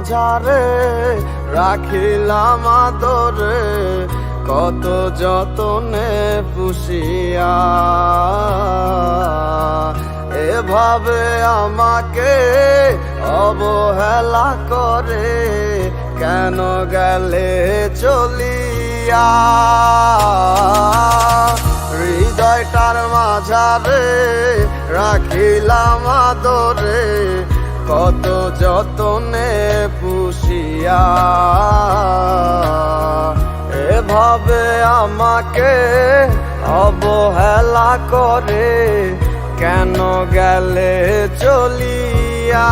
মাঝারে রাখিলাম আদরে, কত যতনে পুষিয়া। এভাবে আমাকে অবহেলা করে কেন গেলে চলিয়া? হৃদয়টার মাঝারে রাখিলাম আদরে কত যতনে পুষিয়া। এভাবে আমাকে অবহেলা করে কেন গেলে চলিয়া?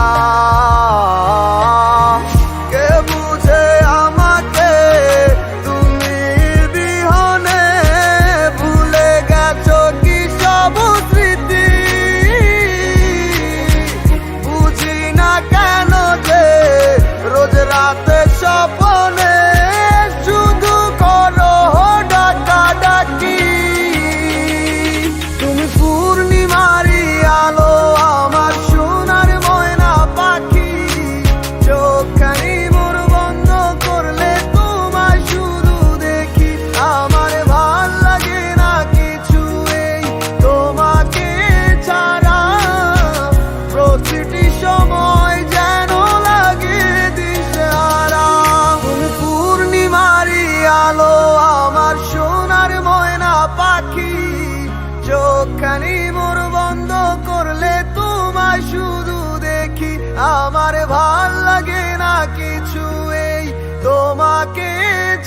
আমার ভালো লাগে না কিছু এই তোমাকে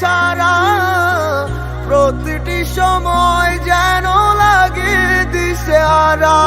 ছাড়া। প্রতিটি সময় যেন লাগে দিশে হারা